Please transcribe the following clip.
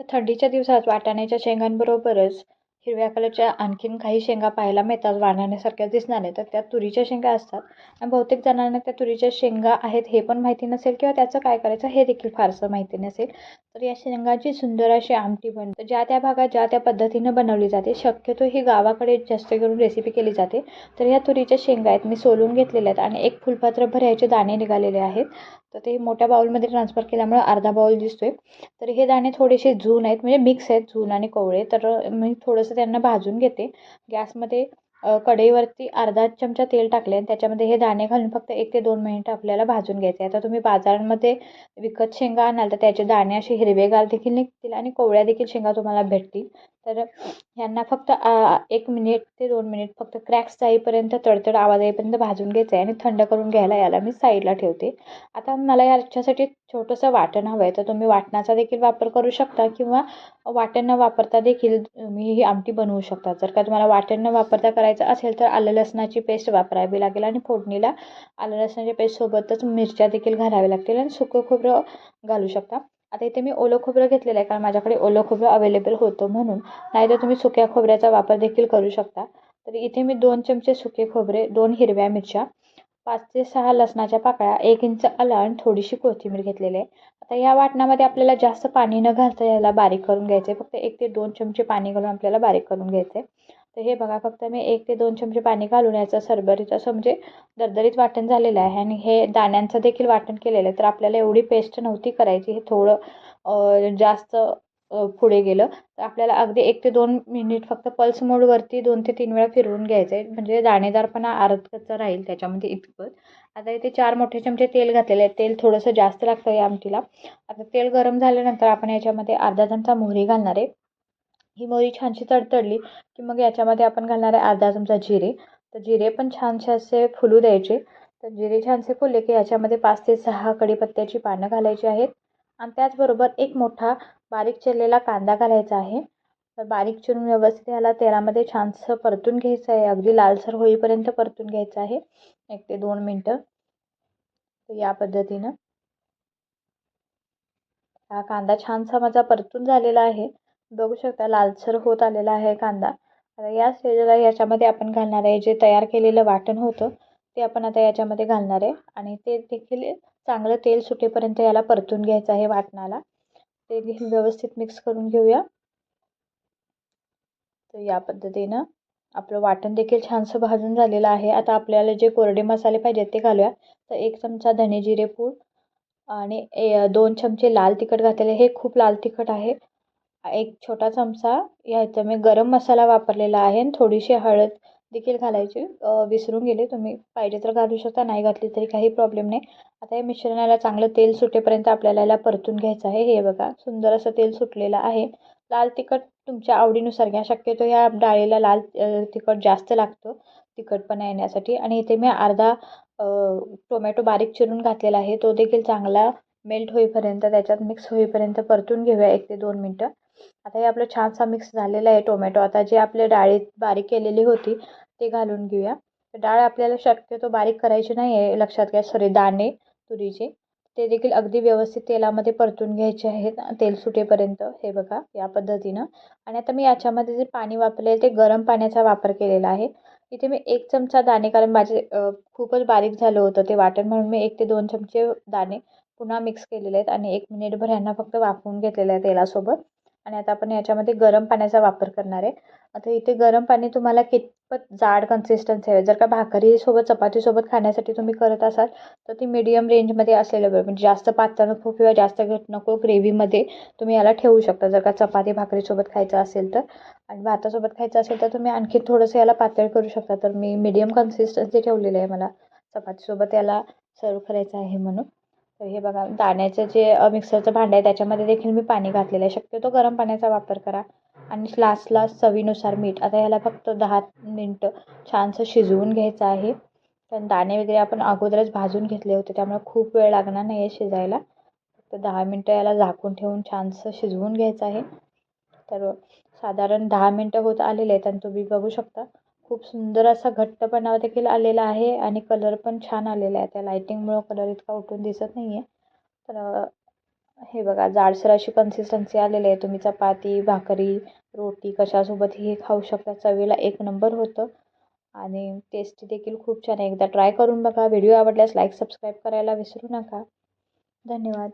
तर थंडीच्या दिवसात वाटाण्याच्या शेंगांबरोबरच हिरव्या कलरच्या आणखीन काही शेंगा पाहायला मिळतात. वाटाण्यासारख्या दिसणार नाही तर त्या तुरीच्या शेंगा असतात. आणि बहुतेक जणांना त्या तुरीच्या शेंगा आहेत हे पण माहिती नसेल किंवा त्याचं काय करायचं हे देखील फारसं माहिती नसेल. तर या शेंगाची सुंदर अशी आमटी बनते. ज्या त्या भागात ज्या त्या पद्धतीनं बनवली जाते शक्यतो ही गावाकडे जास्त करून रेसिपी केली जाते. तर ह्या तुरीच्या शेंगा आहेत मी सोलून घेतलेल्या आहेत आणि एक फुलपात्र भरायचे दाणे निघालेले आहेत. तर ते मोठ्या बाऊलमध्ये ट्रान्सफर केल्यामुळे अर्धा बाऊल दिसतोय. तर हे दाणे थोडेसे झून आहेत म्हणजे मिक्स आहेत झून आणि कोवळे. तर मी थोडंसं त्यांना भाजून घेते. गॅसमध्ये कढईवरती अर्धा चमचा तेल टाकले आणि त्याच्यामध्ये हे दाणे घालून फक्त एक ते दोन मिनिटं आपल्याला भाजून घ्यायचे आता तुम्ही बाजारांमध्ये विकत शेंगा आणाल तर त्याचे दाणे असे हिरवेगार देखील निघतील आणि कोवळ्या देखील शेंगा तुम्हाला भेटतील. तर ह्यांना फक्त एक मिनिट ते दोन मिनिट फक्त क्रॅक्स जाईपर्यंत तडतड आवाज येईपर्यंत भाजून घ्यायचं आहे आणि थंड करून घ्यायला याला मी साईडला ठेवते. आता मला याच्यासाठी छोटंसं वाटण हवं आहे तर तुम्ही वाटणाचा देखील वापर करू शकता किंवा वाटण न वापरता देखील तुम्ही ही आमटी बनवू शकता. जर का तुम्हाला वाटण न वापरता करायचं असेल तर आलं लसणाची पेस्ट वापरावी लागेल आणि फोडणीला आलं लसणाच्या पेस्टसोबतच मिरच्या देखील घालाव्या लागतील आणि सुकं खोबरं घालू शकता. आता इथे मी ओलं खोबरं घेतलेलं आहे कारण माझ्याकडे ओलं खोबरं अवेलेबल होतं म्हणून. नाहीतर तुम्ही सुक्या खोबऱ्याचा वापर देखील करू शकता. तर इथे मी दोन चमचे सुके खोबरे दोन हिरव्या मिरच्या पाच ते सहा लसणाच्या पाकळ्या एक इंच आला आणि थोडीशी कोथिंबीर घेतलेली आहे. आता या वाटणामध्ये आपल्याला जास्त पाणी न घालता याला बारीक करून घ्यायचं आहे फक्त एक ते दोन चमचे पाणी घालून आपल्याला बारीक करून घ्यायचं आहे तर हे बघा फक्त मी एक ते दोन चमचे पाणी घालून याचं सरबरीत असं म्हणजे दरदरीत वाटण झालेलं आहे. आणि हे दाण्यांचं देखील वाटण केलेलं आहे. तर आपल्याला एवढी पेस्ट नव्हती करायची. हे थोडं जास्त पुढे गेलं. तर आपल्याला अगदी एक ते दोन मिनिट फक्त पल्स मोडवरती दोन ते तीन वेळा फिरवून घ्यायचं आहे. म्हणजे दाणेदारपणा अर्धकच्चा राहील त्याच्यामध्ये इतकं आता इथे चार मोठे चमचे तेल घातलेले आहे. तेल थोडंसं जास्त लागतं या आमटीला. आता तेल गरम झाल्यानंतर आपण याच्यामध्ये अर्धा चमचा मोहरी घालणार आहे. ही मोहरी छानशी तडतडली की मग याच्यामध्ये आपण घालणार आहे अर्धा चमचा जिरे. तर जिरे पण छानसे असे फुलू द्यायचे. तर जिरे छानसे फुलले की याच्यामध्ये पाच ते सहा कढीपत्त्याची पानं घालायची आहेत. आणि त्याचबरोबर एक मोठा बारीक चिरलेला कांदा घालायचा आहे. तर बारीक चिरून व्यवस्थित याला तेलामध्ये छानसं परतून घ्यायचं आहे. अगदी लालसर होईपर्यंत परतून घ्यायचं आहे. एक ते दोन मिनटं. तर या पद्धतीनं. हा कांदा छानसा माझा परतून झालेला आहे. बघू शकता लालसर होत आलेला आहे कांदा. आता या स्टेजला याच्यामध्ये आपण घालणार आहे जे तयार केलेलं वाटण होतं ते आपण आता याच्यामध्ये घालणार आहे. आणि ते देखील चांगलं तेल सुटेपर्यंत याला परतून घ्यायचं आहे वाटणाला. ते देखील व्यवस्थित मिक्स करून घेऊया. तर या पद्धतीनं आपलं वाटण देखील छानसं भाजून झालेलं आहे. आता आपल्याला जे कोरडे मसाले पाहिजेत ते घालूया. तर एक चमचा धने जिरे पूड आणि ए दोन चमचे लाल तिखट घातलेले हे खूप लाल तिखट आहे. एक छोटा चमचा याचं मी गरम मसाला वापरलेला आहे आणि थोडीशी हळद देखील घालायची. विसरून गेले तुम्ही. पाहिजे तर घालू शकता नाही घातली तरी काही प्रॉब्लेम नाही. आता या मिश्रणाला चांगलं तेल सुटेपर्यंत आपल्याला याला परतून घ्यायचं आहे. हे बघा सुंदर असं तेल सुटलेलं आहे. लाल तिखट तुमच्या आवडीनुसार घ्या. शक्यतो या डाळीला लाल तिखट जास्त लागतं तिखटपणा येण्यासाठी. आणि इथे मी अर्धा टोमॅटो बारीक चिरून घातलेला आहे. तो देखील चांगला मेल्ट होईपर्यंत त्याच्यात मिक्स होईपर्यंत परतून घेऊया एक ते दोन मिनटं. आता हे आपलं छानसा मिक्स झालेला आहे टोमॅटो आता जे आपले डाळीत बारीक केलेली होती ते घालून घेऊया. डाळ आपल्याला शक्यतो बारीक करायची नाही आहे लक्षात घ्या. सॉरी दाणे तुरीचे. ते देखील अगदी व्यवस्थित तेलामध्ये परतून घ्यायचे आहेत. तेल सुटेपर्यंत हे बघा या पद्धतीनं. आणि आता मी याच्यामध्ये जे पाणी वापरले ते गरम पाण्याचा वापर केलेला आहे. इथे मी एक चमचा दाणे कारण माझे खूपच बारीक झालं होतं ते वाटण म्हणून मी एक ते दोन चमचे दाणे पुन्हा मिक्स केलेले आहेत. आणि एक मिनिटभर यांना फक्त वाफवून घेतलेलं आहे तेलासोबत. आणि आता आपण याच्यामध्ये गरम पाण्याचा वापर करणार आहे. आता इथे गरम पाणी तुम्हाला कितपत जाड कन्सिस्टन्सी हवे जर का भाकरीसोबत चपातीसोबत खाण्यासाठी तुम्ही करत असाल तर ती मीडियम रेंजमध्ये असलेलं बरं. म्हणजे जास्त पातळ नको किंवा जास्त घट नको ग्रेव्हीमध्ये तुम्ही याला ठेवू शकता. जर का चपाती भाकरीसोबत खायचं असेल तर. आणि भातासोबत खायचं असेल तर तुम्ही आणखी थोडंसं याला पातळ करू शकता. तर मी मीडियम कन्सिस्टन्सी ठेवलेलं आहे मला. चपातीसोबत याला सर्व करायचं आहे म्हणून. तर हे बघा दाण्याचं जे मिक्सरचं भांडं आहे त्याच्यामध्ये देखील मी पाणी घातलेलं आहे. शक्यतो गरम पाण्याचा वापर करा. आणि लास्टला चवीनुसार मीठ. आता ह्याला फक्त दहा मिनटं छानसं शिजवून घ्यायचं आहे. पण दाणे वगैरे आपण अगोदरच भाजून घेतले होते त्यामुळे खूप वेळ लागणार नाही आहे शिजायला. फक्त दहा मिनटं याला झाकून ठेवून छानसं शिजवून घ्यायचं आहे. तर साधारण दहा मिनटं होत आलेले आहेत आणि तुम्ही बघू शकता. खूप सुंदर असा घट्टपणा देखील आलेला आहे आणि कलर पण छान आलेला आहे. त्या लायटिंगमुळं कलर इतका उठून दिसत नाही आहे तर हे बघा जाडसर अशी कन्सिस्टन्सी आलेली आहे. तुम्ही चपाती भाकरी रोटी कशासोबत हे खाऊ शकता. चवीला एक नंबर होतं. आणि टेस्टी देखील खूप छान आहे. एकदा ट्राय करून बघा. व्हिडिओ आवडल्यास लाईक सबस्क्राईब करायला विसरू नका. धन्यवाद.